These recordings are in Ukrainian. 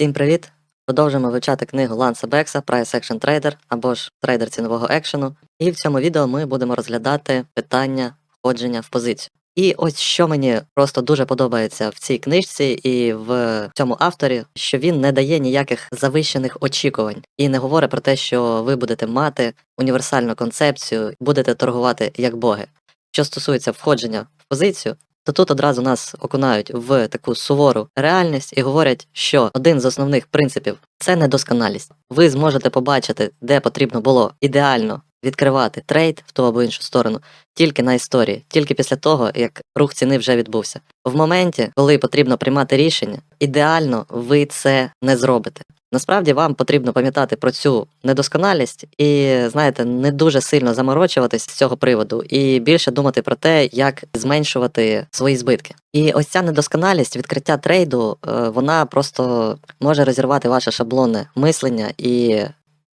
Всім привіт! Продовжуємо вивчати книгу Ланса Бекса Price Action Trader або ж трейдер цінового екшену. І в цьому відео ми будемо розглядати питання входження в позицію. І ось що мені просто дуже подобається в цій книжці і в цьому авторі, що він не дає ніяких завищених очікувань і не говорить про те, що ви будете мати універсальну концепцію, будете торгувати як боги. Що стосується входження в позицію, то тут одразу нас окунають в таку сувору реальність і говорять, що один з основних принципів це недосконалість. Ви зможете побачити, де потрібно було ідеально відкривати трейд в ту або іншу сторону тільки на історії, тільки після того, як рух ціни вже відбувся. В моменті, коли потрібно приймати рішення, ідеально ви це не зробите. Насправді вам потрібно пам'ятати про цю недосконалість і, знаєте, не дуже сильно заморочуватись з цього приводу, і більше думати про те, як зменшувати свої збитки. І ось ця недосконалість відкриття трейду, е, вона просто може розірвати ваше шаблонне мислення і.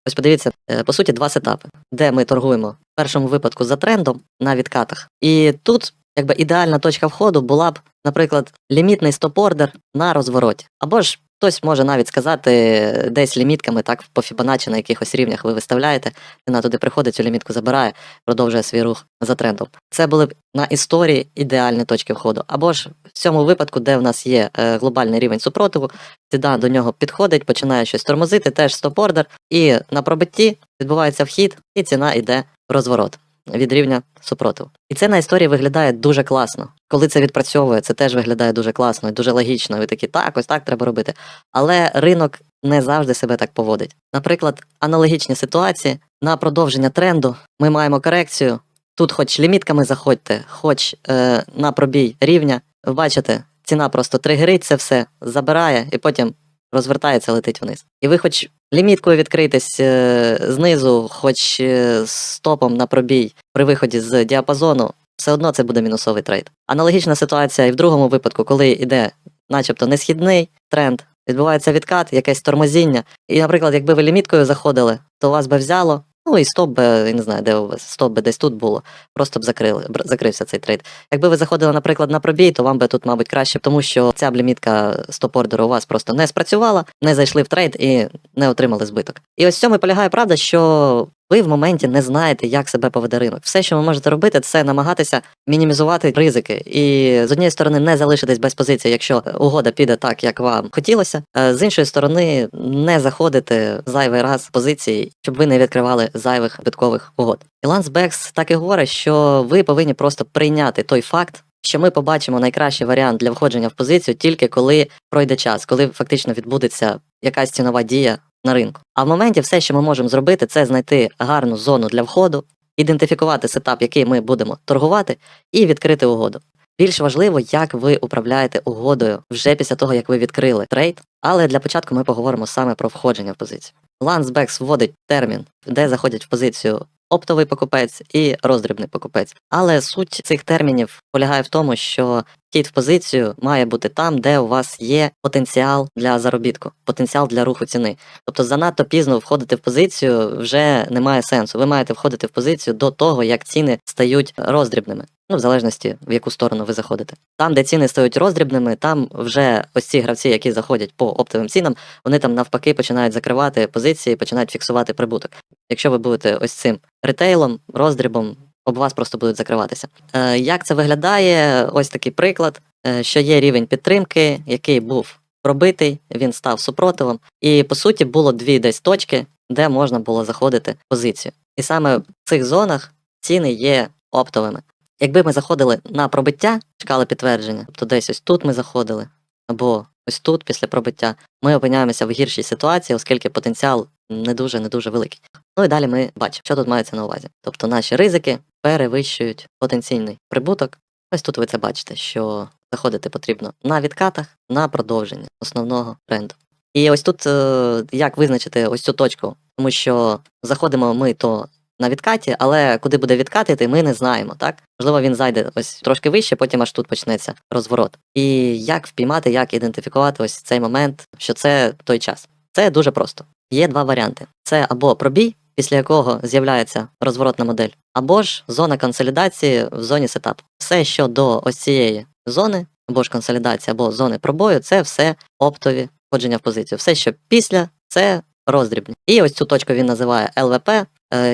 Ось подивіться, е, по суті, два сетапи, де ми торгуємо в першому випадку за трендом на відкатах. І тут якби ідеальна точка входу була б, наприклад, лімітний стоп-ордер на розвороті. Або ж хтось може навіть сказати десь лімітками, так, по Fibonacci на якихось рівнях ви виставляєте, ціна туди приходить, цю лімітку забирає, продовжує свій рух за трендом. Це були б на історії ідеальні точки входу. Або ж в цьому випадку, де в нас є е, глобальний рівень супротиву, ціна до нього підходить, починає щось тормозити, теж стоп-ордер, і на пробитті відбувається вхід, і ціна йде в розворот від рівня супротиву. І це на історії виглядає дуже класно. Коли це відпрацьовує, це теж виглядає дуже класно і дуже логічно. Ви такі, так, ось так треба робити. Але ринок не завжди себе так поводить. Наприклад, аналогічні ситуації на продовження тренду ми маємо корекцію. Тут, хоч лімітками заходьте, хоч е, на пробій рівня, бачите, ціна просто тригерить це все, забирає і потім розвертається, летить вниз. І ви хоч ліміткою відкритесь е, знизу, хоч е, стопом на пробій при виході з діапазону, все одно це буде мінусовий трейд. Аналогічна ситуація і в другому випадку, коли йде начебто несхідний тренд, відбувається відкат, якесь тормозіння. І, наприклад, якби ви ліміткою заходили, то вас би взяло. Ну і стоп би, я не знаю, де у вас стоп би десь тут було, просто б закрили, б закрився цей трейд. Якби ви заходили, наприклад, на пробій, то вам би тут, мабуть, краще, тому що ця б лімітка стоп-ордеру у вас просто не спрацювала, не зайшли в трейд і не отримали збиток. І ось в цьому і полягає правда, що ви в моменті не знаєте, як себе поведе ринок. Все, що ви можете робити, це намагатися мінімізувати ризики. І з однієї сторони не залишитись без позиції, якщо угода піде так, як вам хотілося. З іншої сторони, не заходити зайвий раз в позиції, щоб ви не відкривали зайвих збиткових угод. І Ланс Бекс так і говорить, що ви повинні просто прийняти той факт. Що ми побачимо найкращий варіант для входження в позицію тільки коли пройде час, коли фактично відбудеться якась цінова дія на ринку. А в моменті все, що ми можемо зробити, це знайти гарну зону для входу, ідентифікувати сетап, який ми будемо торгувати, і відкрити угоду. Більш важливо, як ви управляєте угодою вже після того, як ви відкрили трейд. Але для початку ми поговоримо саме про входження в позицію. Лансбекс вводить термін, де заходять в позицію оптовий покупець і роздрібний покупець. Але суть цих термінів полягає в тому, що вхід в позицію має бути там, де у вас є потенціал для заробітку, потенціал для руху ціни. Тобто занадто пізно входити в позицію вже немає сенсу. Ви маєте входити в позицію до того, як ціни стають роздрібними. Ну, в залежності, в яку сторону ви заходите. Там, де ціни стають роздрібними, там вже ось ці гравці, які заходять по оптовим цінам, вони там навпаки починають закривати позиції, починають фіксувати прибуток. Якщо ви будете ось цим ретейлом, роздрібом, об вас просто будуть закриватися. Е, як це виглядає? Ось такий приклад, е, що є рівень підтримки, який був пробитий, він став супротивом, і по суті було дві десь точки, де можна було заходити позицію. І саме в цих зонах ціни є оптовими. Якби ми заходили на пробиття, чекали підтвердження, тобто десь ось тут ми заходили, або ось тут, після пробиття, ми опиняємося в гіршій ситуації, оскільки потенціал не дуже не дуже великий. Ну і далі ми бачимо, що тут мається на увазі. Тобто наші ризики перевищують потенційний прибуток. Ось тут ви це бачите, що заходити потрібно на відкатах на продовження основного тренду. І ось тут е, як визначити ось цю точку, тому що заходимо ми то на відкаті, але куди буде відкатити, ми не знаємо. Так можливо, він зайде ось трошки вище, потім аж тут почнеться розворот. І як впіймати, як ідентифікувати ось цей момент, що це той час. Це дуже просто. Є два варіанти: це або пробій, після якого з'являється розворотна модель, або ж зона консолідації в зоні сетапу. Все, що до ось цієї зони, або ж консолідації, або зони пробою, це все оптові входження в позицію. Все, що після, це роздрібні. І ось цю точку він називає ЛВП,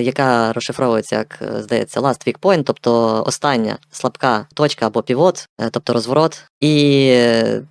яка розшифровується як е, здається last weak point, тобто остання слабка точка або півот, е, тобто розворот. І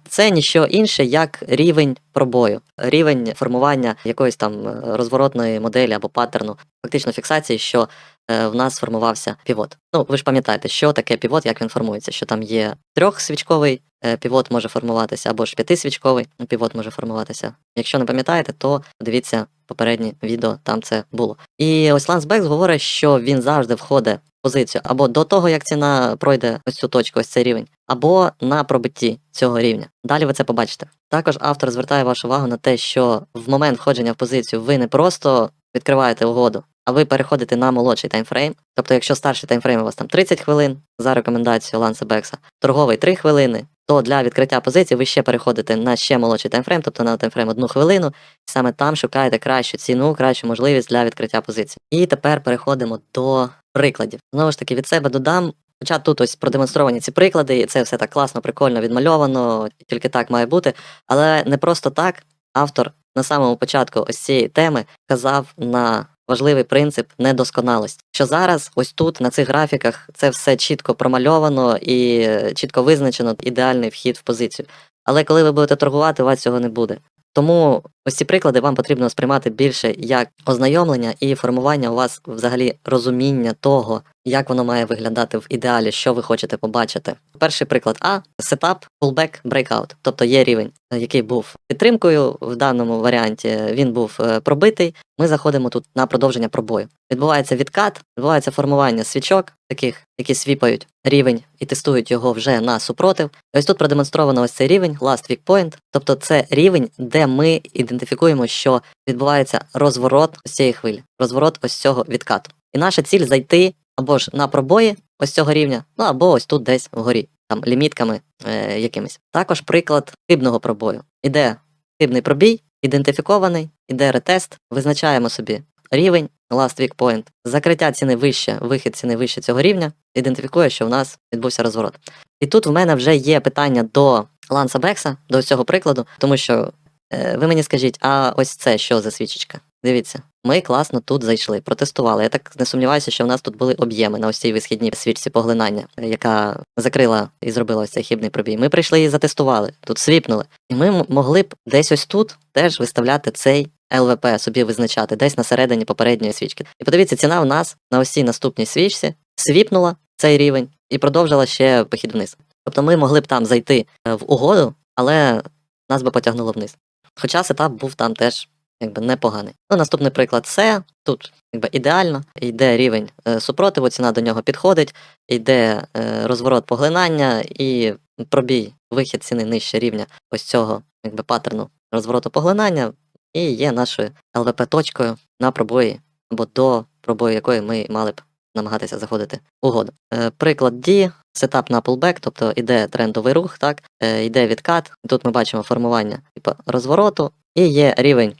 це ніщо інше, як рівень пробою, рівень формування якоїсь там е, розворотної моделі або паттерну, фактично фіксації, що е, в нас сформувався півот. Ну, ви ж пам'ятаєте, що таке півот, як він формується, що там є трьохсвічковий е, півот може формуватися, або ж п'ятисвічковий півот може формуватися. Якщо не пам'ятаєте, то дивіться попереднє відео, там це було. І ось Ланс Бекс говорить, що він завжди входить позицію або до того, як ціна пройде ось цю точку, ось цей рівень, або на пробитті цього рівня. Далі ви це побачите. Також автор звертає вашу увагу на те, що в момент входження в позицію ви не просто відкриваєте угоду, а ви переходите на молодший таймфрейм. Тобто, якщо старший таймфрейм у вас там 30 хвилин за рекомендацією Ланса Бекса, торговий 3 хвилини, то для відкриття позиції ви ще переходите на ще молодший таймфрейм, тобто на таймфрейм 1 хвилину, і саме там шукаєте кращу ціну, кращу можливість для відкриття позиції. І тепер переходимо до прикладів. Знову ж таки, від себе додам. Хоча тут ось продемонстровані ці приклади, і це все так класно, прикольно відмальовано, тільки так має бути. Але не просто так автор на самому початку ось цієї теми казав на важливий принцип недосконалості. Що зараз, ось тут, на цих графіках, це все чітко промальовано і чітко визначено ідеальний вхід в позицію. Але коли ви будете торгувати, у вас цього не буде. Тому ось ці приклади вам потрібно сприймати більше як ознайомлення і формування у вас взагалі розуміння того, як воно має виглядати в ідеалі, що ви хочете побачити. Перший приклад А сетап, pullback, breakout. Тобто є рівень, е, який був підтримкою в даному варіанті. Він був е, пробитий. Ми заходимо тут на продовження пробою. Відбувається відкат, відбувається формування свічок, таких, які свіпають рівень і тестують його вже на супротив. Ось тут продемонстровано ось цей рівень, last weak point. Тобто це рівень, де ми ідентифікуємо, що відбувається розворот ось цієї хвилі, розворот ось цього відкату. І наша ціль зайти або ж на пробої ось цього рівня, ну або ось тут десь вгорі, там лімітками е, якимись. Також приклад хибного пробою. Іде хибний пробій, ідентифікований, іде ретест, визначаємо собі рівень, last weak point, закриття ціни вище, вихід ціни вище цього рівня, ідентифікує, що в нас відбувся розворот. І тут в мене вже є питання до Ланса Бекса, до цього прикладу, тому що е, ви мені скажіть, а ось це що за свічечка? Дивіться, ми класно тут зайшли, протестували. Я так не сумніваюся, що в нас тут були об'єми на ось цій висхідній свічці поглинання, яка закрила і зробила ось цей хибний пробій. Ми прийшли і затестували, тут свіпнули. І ми могли б десь ось тут теж виставляти цей ЛВП, собі визначати, десь на середині попередньої свічки. І подивіться, ціна в нас на ось цій наступній свічці свіпнула цей рівень і продовжила ще похід вниз. Тобто ми могли б там зайти е, в угоду, але нас би потягнуло вниз. Хоча сетап був там теж якби непоганий. Ну, наступний приклад це тут якби ідеально, йде рівень е, супротиву, ціна до нього підходить, йде е, розворот поглинання і пробій, вихід ціни нижче рівня ось цього якби паттерну розвороту поглинання, і є нашою ЛВП-точкою на пробої або до пробою якої ми мали б намагатися заходити угоду. Е, приклад D, сетап на pullback, тобто іде трендовий рух, так, йде відкат. Тут ми бачимо формування типу, розвороту, і є рівень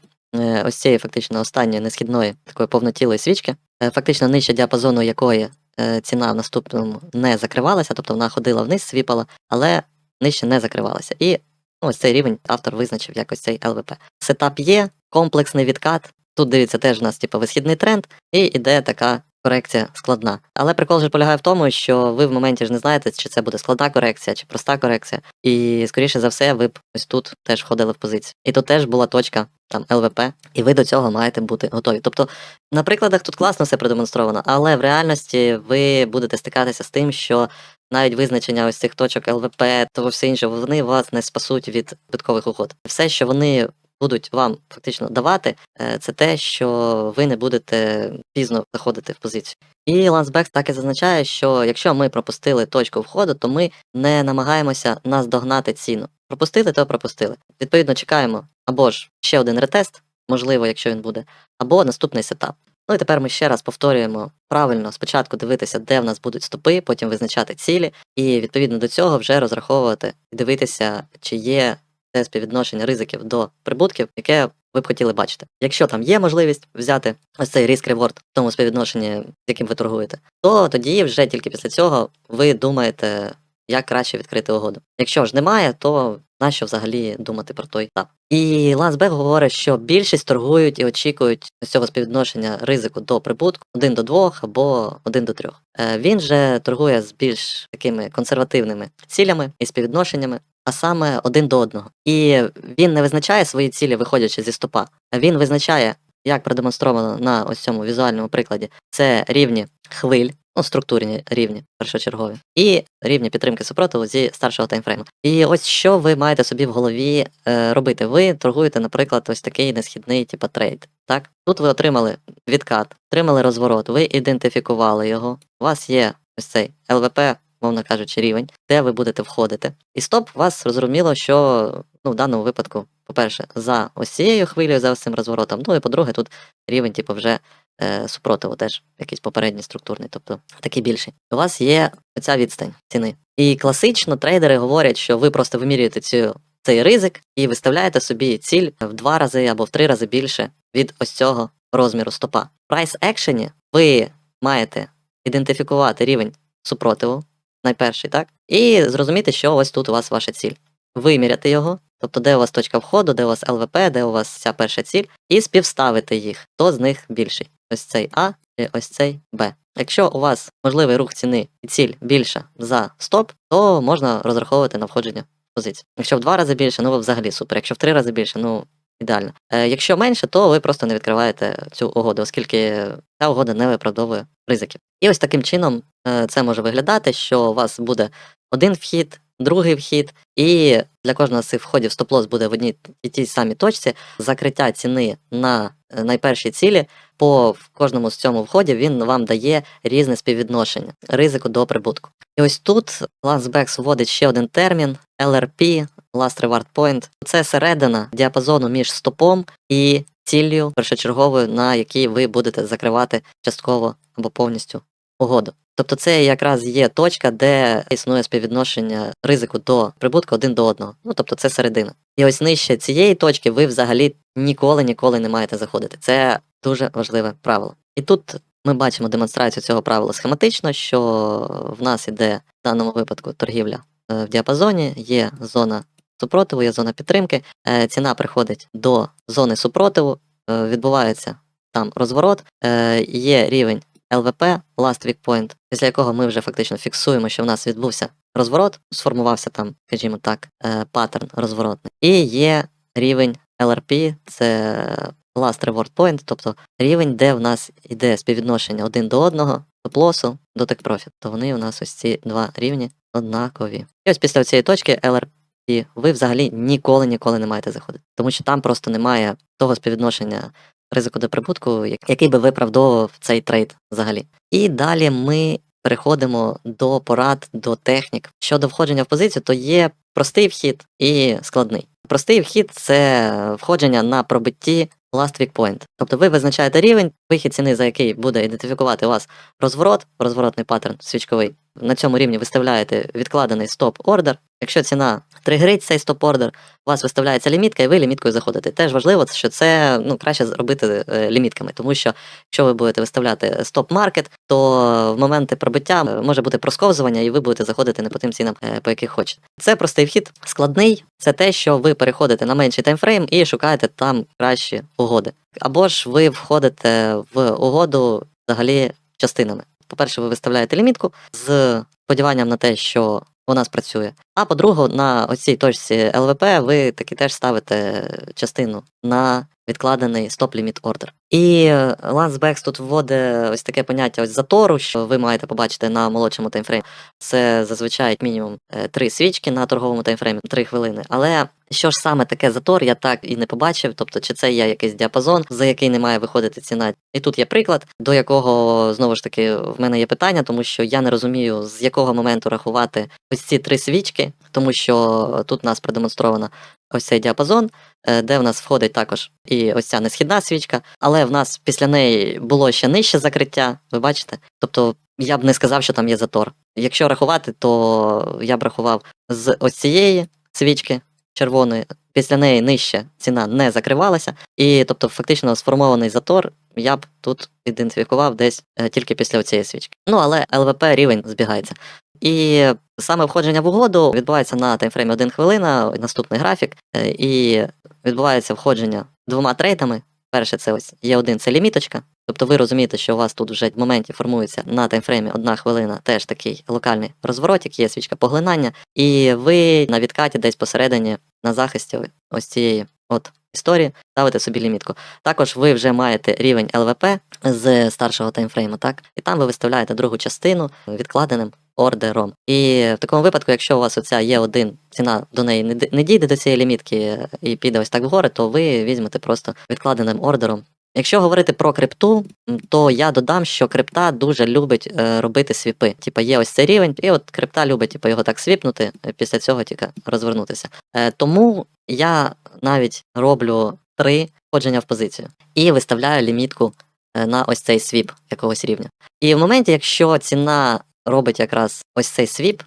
ось цієї фактично останньої несхідної такої повнотілої свічки, е, фактично нижче діапазону якої е, ціна в наступному не закривалася, тобто вона ходила вниз, свіпала, але нижче не закривалася. І ну, ось цей рівень автор визначив як ось цей ЛВП. Сетап є, комплексний відкат. Тут дивіться, теж у нас типу, висхідний тренд, і іде така корекція складна. Але прикол же полягає в тому, що ви в моменті ж не знаєте, чи це буде складна корекція, чи проста корекція. І скоріше за все, ви б ось тут теж входили в позицію. І тут теж була точка там ЛВП, і ви до цього маєте бути готові. Тобто, на прикладах тут класно все продемонстровано, але в реальності ви будете стикатися з тим, що навіть визначення ось цих точок ЛВП, того все інше, вони вас не спасуть від збиткових угод. Все, що вони будуть вам фактично давати, е, це те, що ви не будете пізно заходити в позицію. І Лансбекс так і зазначає, що якщо ми пропустили точку входу, то ми не намагаємося наздогнати ціну. Пропустили, то пропустили. Відповідно, чекаємо або ж ще один ретест, можливо, якщо він буде, або наступний сетап. Ну і тепер ми ще раз повторюємо правильно спочатку дивитися, де в нас будуть стопи, потім визначати цілі, і відповідно до цього вже розраховувати і дивитися, чи є те співвідношення ризиків до прибутків, яке ви б хотіли бачити. Якщо там є можливість взяти ось цей риск реворд в тому співвідношенні, з яким ви торгуєте, то тоді вже тільки після цього ви думаєте як краще відкрити угоду. Якщо ж немає, то нащо взагалі думати про той етап? І Лансбек говорить, що більшість торгують і очікують з цього співвідношення ризику до прибутку 1 до 2 або 1 до 3. Е, Він же торгує з більш такими консервативними цілями і співвідношеннями, а саме один до одного. І він не визначає свої цілі, виходячи зі стопа, він визначає, як продемонстровано на ось цьому візуальному прикладі, це рівні хвиль, ну, структурні рівні першочергові, і рівні підтримки супротиву зі старшого таймфрейму. І ось що ви маєте собі в голові е, робити. Ви торгуєте, наприклад, ось такий несхідний, типу трейд. Так, тут ви отримали відкат, отримали розворот, ви ідентифікували його. У вас є ось цей ЛВП, мовно кажучи, рівень, де ви будете входити. І стоп, вас зрозуміло, що ну, в даному випадку, по-перше, за ось цією хвилею, за цим розворотом. Ну і по-друге, тут рівень, типу, вже е, супротиву, теж якийсь попередній структурний, тобто такий більший. У вас є оця відстань ціни. І класично трейдери говорять, що ви просто вимірюєте цю, цей ризик і виставляєте собі ціль в два рази або в три рази більше від ось цього розміру стопа. В price екшені ви маєте ідентифікувати рівень супротиву, найперший, так? І зрозуміти, що ось тут у вас ваша ціль. Виміряти його, тобто де у вас точка входу, де у вас ЛВП, де у вас ця перша ціль, і співставити їх, хто з них більший. Ось цей А і ось цей Б. Якщо у вас можливий рух ціни і ціль більша за стоп, то можна розраховувати на входження в позицію. Якщо в два рази більше, ну ви взагалі супер. Якщо в три рази більше, ну ідеально. Е, якщо менше, то ви просто не відкриваєте цю угоду, оскільки ця угода не виправдовує ризиків. І ось таким чином е, це може виглядати, що у вас буде один вхід, другий вхід, і для кожного з цих входів стоп-лосс буде в одній і тій самій точці. Закриття ціни на е, найпершій цілі по кожному з цьому вході він вам дає різне співвідношення ризику до прибутку. І ось тут Lansbex вводить ще один термін LRP, Last Reward Point. Це середина діапазону між стопом і ціллю першочерговою, на якій ви будете закривати частково або повністю угоду. Тобто це якраз є точка, де існує співвідношення ризику до прибутку один до одного. Ну тобто це середина. І ось нижче цієї точки ви взагалі ніколи ніколи не маєте заходити. Це дуже важливе правило. І тут ми бачимо демонстрацію цього правила схематично, що в нас іде в даному випадку торгівля е, в діапазоні, є зона супротиву, є зона підтримки. Е, Ціна приходить до зони супротиву, е, відбувається там розворот, е, є рівень ЛВП, Last Weak Point, після якого ми вже фактично фіксуємо, що в нас відбувся розворот, сформувався там, скажімо так, паттерн розворотний. І є рівень LRP, це Last Reward Point, тобто рівень, де в нас йде співвідношення один до одного, до take profit. То вони у нас ось ці два рівні однакові. І ось після цієї точки LRP ви взагалі ніколи ніколи не маєте заходити, тому що там просто немає того співвідношення ризику до прибутку, який би виправдовував цей трейд взагалі. І далі ми переходимо до порад, до технік. Щодо входження в позицію, то є простий вхід і складний. Простий вхід це входження на пробитті last week point. Тобто ви визначаєте рівень, вихід ціни, за який буде ідентифікувати у вас розворот, розворотний паттерн свічковий. На цььому рівні виставляєте відкладений стоп-ордер. Якщо ціна тригерить цей стоп-ордер, у вас виставляється лімітка, і ви ліміткою заходите. Теж важливо, що це ну, краще зробити е, лімітками, тому що якщо ви будете виставляти стоп-маркет, то в моменти пробиття е, може бути просковзування, і ви будете заходити не по тим цінам, е, по яких хочете. Це простий вхід. Складний це те, що ви переходите на менший таймфрейм і шукаєте там кращі угоди. Або ж ви входите в угоду взагалі частинами. По-перше, ви виставляєте лімітку з сподіванням на те, що вона спрацює. А по-друге, на оцій точці ЛВП ви таки теж ставите частину на відкладений стоп-ліміт ордер. І Lance Bex тут вводить ось таке поняття ось затору, що ви маєте побачити на молодшому таймфреймі. Це зазвичай мінімум е, три свічки на торговому таймфреймі, три хвилини. Але що ж саме таке затор, я так і не побачив. Тобто, чи це є якийсь діапазон, за який не має виходити ціна. І тут є приклад, до якого знову ж таки в мене є питання, тому що я не розумію, з якого моменту рахувати ось ці три свічки, тому що тут нас продемонстровано ось цей діапазон, е, де в нас входить також і ось ця несхідна свічка, але в нас після неї було ще нижче закриття, ви бачите? Тобто я б не сказав, що там є затор. Якщо рахувати, то я б рахував з ось цієї свічки червоної, після неї нижче ціна не закривалася, і тобто фактично сформований затор я б тут ідентифікував десь е, тільки після цієї свічки. Ну але ЛВП рівень збігається. І саме входження в угоду відбувається на таймфреймі 1 хвилина, наступний графік, е, і відбувається входження двома трейдами. Перше, це ось є один, це ліміточка. Тобто ви розумієте, що у вас тут вже в моменті формується на таймфреймі одна хвилина, теж такий локальний розворотик, є свічка поглинання, і ви на відкаті десь посередині на захисті ось цієї от історії ставите собі лімітку. Також ви вже маєте рівень ЛВП з старшого таймфрейму, так? І там ви виставляєте другу частину відкладеним ордером. І в такому випадку, якщо у вас оця є один ціна до неї не дійде до цієї лімітки і піде ось так вгори, то ви візьмете просто відкладеним ордером. Якщо говорити про крипту, то я додам, що крипта дуже любить е, робити свіпи. Типа є ось цей рівень, і от крипта любить типу, його так свіпнути, е, після цього тільки розвернутися. Е, тому я навіть роблю три входження в позицію і виставляю лімітку на ось цей свіп якогось рівня. І в моменті, якщо ціна робить якраз ось цей свіп,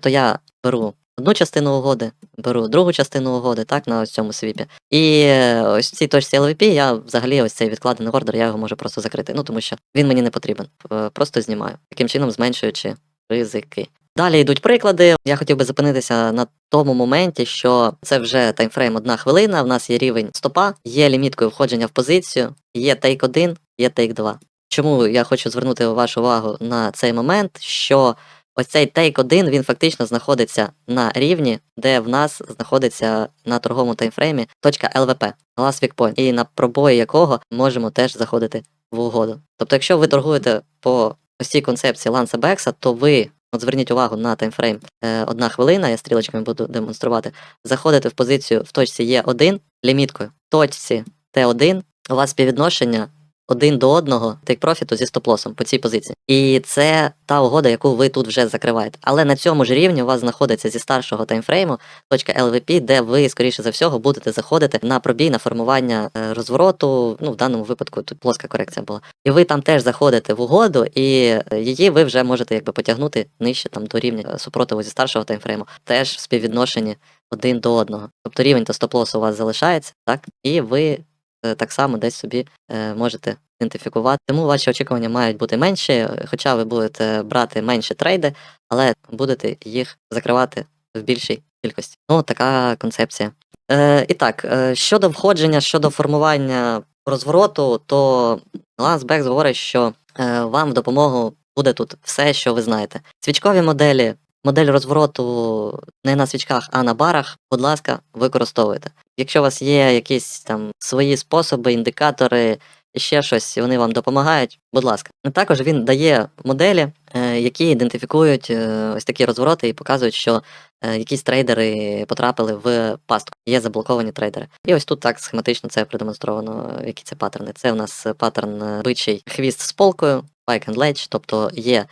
то я беру одну частину угоди, беру другу частину угоди, так, на ось цьому свіпі. І е, ось в цій точці LVP я взагалі ось цей відкладений ордер, я його можу просто закрити. Ну тому що він мені не потрібен. Е, Просто знімаю, таким чином зменшуючи ризики. Далі йдуть приклади. Я хотів би зупинитися на тому моменті, що це вже таймфрейм одна хвилина. В нас є рівень стопа, є ліміткою входження в позицію, є тейк 1, є тейк 2. Чому я хочу звернути вашу увагу на цей момент, що ось цей тейк 1 він фактично знаходиться на рівні, де в нас знаходиться на торговому таймфреймі точка LVP, Last Week Point, і на пробої якого можемо теж заходити в угоду. Тобто, якщо ви торгуєте по ось цій концепції Ланса Бекса, то ви От зверніть увагу на таймфрейм е, одна хвилина, я стрілочками буду демонструвати. Заходите в позицію в точці Е1 ліміткою. Точці Т1 у вас співвідношення один до одного тейк профіту зі стоп-лосом по цій позиції. І це та угода, яку ви тут вже закриваєте. Але на цьому ж рівні у вас знаходиться зі старшого таймфрейму точка LVP, де ви, скоріше за всього, будете заходити на пробій на формування е, розвороту. Ну, в даному випадку тут плоска корекція була. І ви там теж заходите в угоду, і е, її ви вже можете якби потягнути нижче там до рівня е, супротиву зі старшого таймфрейму, теж в співвідношенні один до одного. Тобто рівень та стоп-лосу у вас залишається, так? І ви так само десь собі е, можете ідентифікувати. Тому ваші очікування мають бути менші, е, хоча ви будете брати менші трейди, але будете їх закривати в більшій кількості. Ну, така концепція. Е, і так, е, щодо входження, щодо формування розвороту, то Ланс Бекс говорить, що е, вам в допомогу буде тут все, що ви знаєте. Свічкові моделі, модель розвороту не на свічках, а на барах, будь ласка, використовуйте. Якщо у вас є якісь там свої способи, індикатори, ще щось, і вони вам допомагають, будь ласка. Також він дає моделі, е, які ідентифікують е, ось такі розвороти і показують, що е, якісь трейдери потрапили в пастку. Є заблоковані трейдери. І ось тут так схематично це продемонстровано, які це паттерни. Це у нас паттерн бичий хвіст з полкою, spike and ledge, тобто є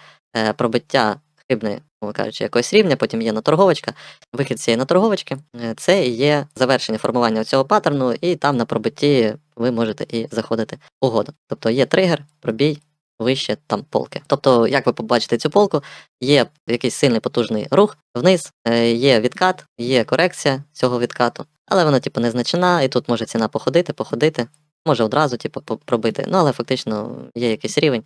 пробиття хибної, кажучи, якогось рівня, потім є наторговочка, вихід цієї наторговочки. Е, Це і є завершення формування цього паттерну, і там на пробитті ви можете і заходити угоду. Тобто є тригер, пробій, вище там полки. Тобто, як ви побачите цю полку, є якийсь сильний потужний рух вниз, е, є відкат, є корекція цього відкату, але вона, типу, незначна, і тут може ціна походити, походити, може одразу, типу, пробити. Ну, але фактично є якийсь рівень,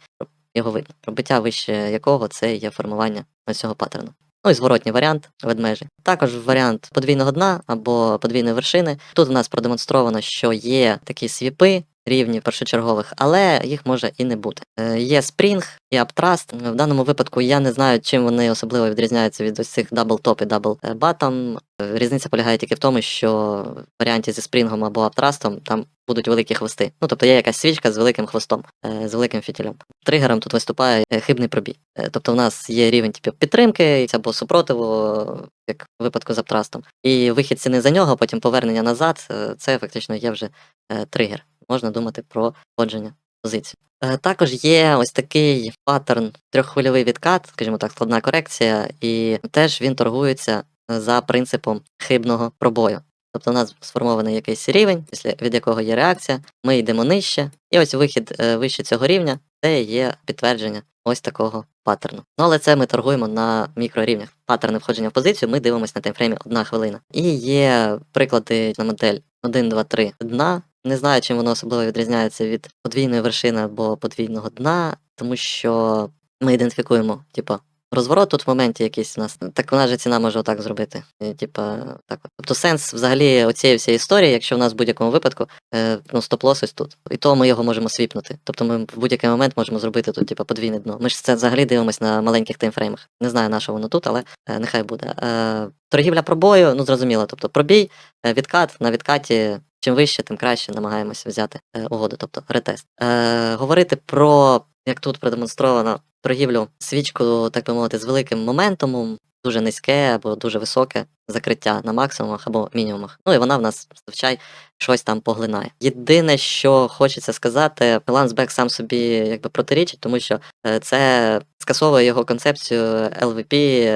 його видно. Пробиття вище якого це є формування на цього паттерну. Ну і зворотній варіант ведмежі. Також варіант подвійного дна або подвійної вершини. Тут у нас продемонстровано, що є такі свіпи рівні першочергових, але їх може і не бути. Е, Є Spring і Uptrust. В даному випадку я не знаю, чим вони особливо відрізняються від ось цих Double Top і Double Bottom. Е, Різниця полягає тільки в тому, що в варіанті зі спрінгом або аптрастом там будуть великі хвости. Ну тобто є якась свічка з великим хвостом, е, з великим фітілем. Тригером тут виступає е, хибний пробій. Е, Тобто, в нас є рівень типу, підтримки або супротиву, як в випадку з аптрастом. І вихід ціни за нього, потім повернення назад. е, Це фактично є вже е, тригер. Можна думати про входження позиції. Е, Також є ось такий паттерн трьоххвильовий відкат, скажімо так, складна корекція, і теж він торгується за принципом хибного пробою. Тобто у нас сформований якийсь рівень, після від якого є реакція, ми йдемо нижче, і ось вихід е, вище цього рівня це є підтвердження ось такого паттерну. Ну але це ми торгуємо на мікрорівнях. Паттерни входження в позицію ми дивимося на таймфреймі одна хвилина. І є приклади на модель 1, 2, 3 дна. Не знаю, чим воно особливо відрізняється від подвійної вершини або подвійного дна, тому що ми ідентифікуємо, типу, розворот тут в моменті якийсь у нас. Так вона же ціна може отак зробити. І, типа, так от. Тобто сенс взагалі оцієї всієї історії, якщо в нас в будь-якому випадку е, ну, стоп-лос ось тут. І то ми його можемо свіпнути. Тобто ми в будь-який момент можемо зробити тут, типа, подвійне дно. Ми ж це взагалі дивимося на маленьких таймфреймах. Не знаю, на що воно тут, але е, нехай буде. Е, торгівля пробою, ну зрозуміло. Тобто пробій, е, відкат на відкаті. Чим вище, тим краще намагаємося взяти е, угоду, тобто ретест. Е, говорити про, як тут продемонстровано, торгівлю свічку, так би мовити, з великим моментумом, дуже низьке або дуже високе закриття на максимумах або мінімумах. Ну і вона в нас зазвичай щось там поглинає. Єдине, що хочеться сказати, Лансбек сам собі якби протирічить, тому що е, це скасовує його концепцію LVP,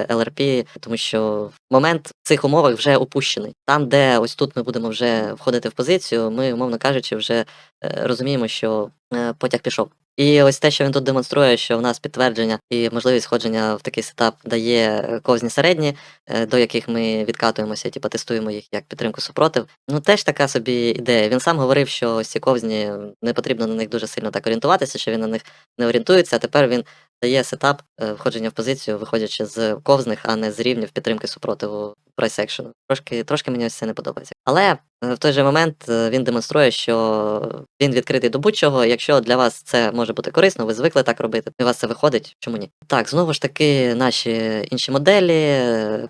LRP, тому що момент в цих умовах вже упущений. Там, де ось тут ми будемо вже входити в позицію, ми, умовно кажучи, вже е, розуміємо, що е, потяг пішов. І ось те, що він тут демонструє, що в нас підтвердження і можливість сходження в такий сетап дає е, ковзні середні, е, до яких ми відкатуємося, типу тестуємо їх як підтримку супротив. Ну теж така собі ідея. Він сам говорив, що ось ці ковзні не потрібно на них дуже сильно так орієнтуватися, що він на них не орієнтується. А тепер він дає сетап е, входження в позицію, виходячи з ковзних, а не з рівнів підтримки супротиву прайс-екшену. Трошки, трошки мені ось це не подобається. Але е, в той же момент е, він демонструє, що він відкритий до будь-чого. Якщо для вас це може бути корисно, ви звикли так робити, і у вас це виходить, чому ні? Так, знову ж таки, наші інші моделі,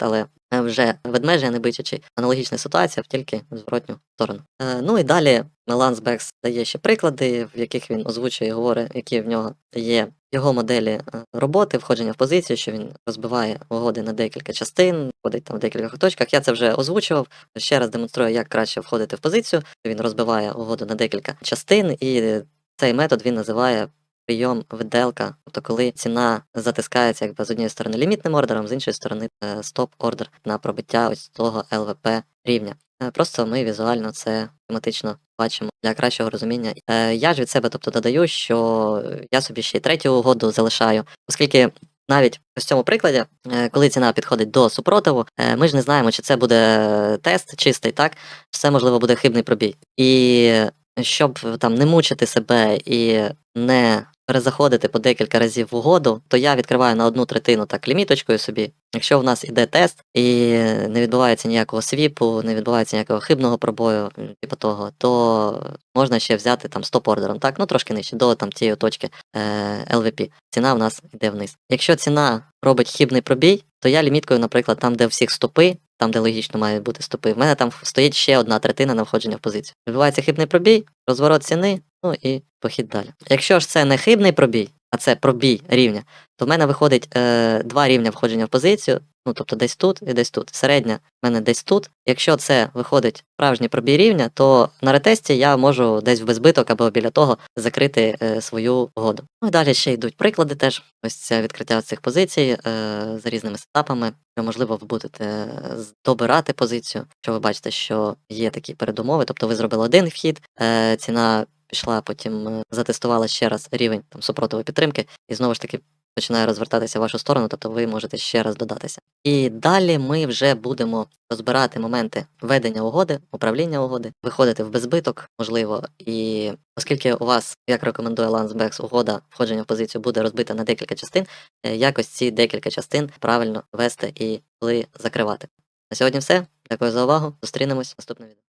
але вже ведмежі, не бичачі. Аналогічна ситуація, тільки в зворотню сторону. Е, ну і далі Меланс Бекс дає ще приклади, в яких він озвучує і говорить, які в нього є його моделі е, роботи, входження в позицію, що він розбиває угоди на декілька частин, входить там в декількох точках. Я це вже озвучував. Ще раз демонструю, як краще входити в позицію. Він розбиває угоду на декілька частин, і цей метод він називає. Прийом виделка, тобто коли ціна затискається якби з однієї сторони лімітним ордером, з іншої сторони стоп-ордер на пробиття ось того ЛВП рівня. Е, Просто ми візуально це тематично бачимо для кращого розуміння. Е, Я ж від себе тобто додаю, що я собі ще й третю угоду залишаю, оскільки навіть в цьому прикладі, е, коли ціна підходить до супротиву, е, ми ж не знаємо, чи це буде тест чистий, так, це можливо буде хибний пробій. І щоб там не мучити себе і не перезаходити по декілька разів в угоду, то я відкриваю на одну третину так ліміточкою собі. Якщо в нас іде тест і не відбувається ніякого свіпу, не відбувається ніякого хибного пробою, типу того, то можна ще взяти там стоп-ордером, так, ну трошки нижче, до там тієї точки е, LVP. Ціна в нас йде вниз. Якщо ціна робить хибний пробій, то я ліміткою, наприклад, там, де всіх стопи, там, де логічно мають бути стопи, в мене там стоїть ще одна третина на входження в позицію. Відбувається хибний пробій, розворот ціни, ну і похід далі. Якщо ж це не хибний пробій, а це пробій рівня, то в мене виходить е, два рівня входження в позицію, ну тобто десь тут і десь тут. Середня в мене десь тут. Якщо це виходить справжній пробій рівня, то на ретесті я можу десь в безбиток або біля того закрити е, свою угоду. Ну і далі ще йдуть приклади теж. Ось це відкриття цих позицій е, за різними сетапами. Що, можливо, ви будете е, добирати позицію, що ви бачите, що є такі передумови. Тобто ви зробили один вхід, е, ціна пішла, потім е, затестувала ще раз рівень там супротиву підтримки, і знову ж таки починає розвертатися в вашу сторону, тобто ви можете ще раз додатися. І далі ми вже будемо розбирати моменти ведення угоди, управління угоди, виходити в безбиток, можливо. І оскільки у вас, як рекомендує Лансбекс, угода входження в позицію буде розбита на декілька частин, е, якось ці декілька частин правильно вести і коли закривати. На сьогодні все. Дякую за увагу. Зустрінемось в наступному відео.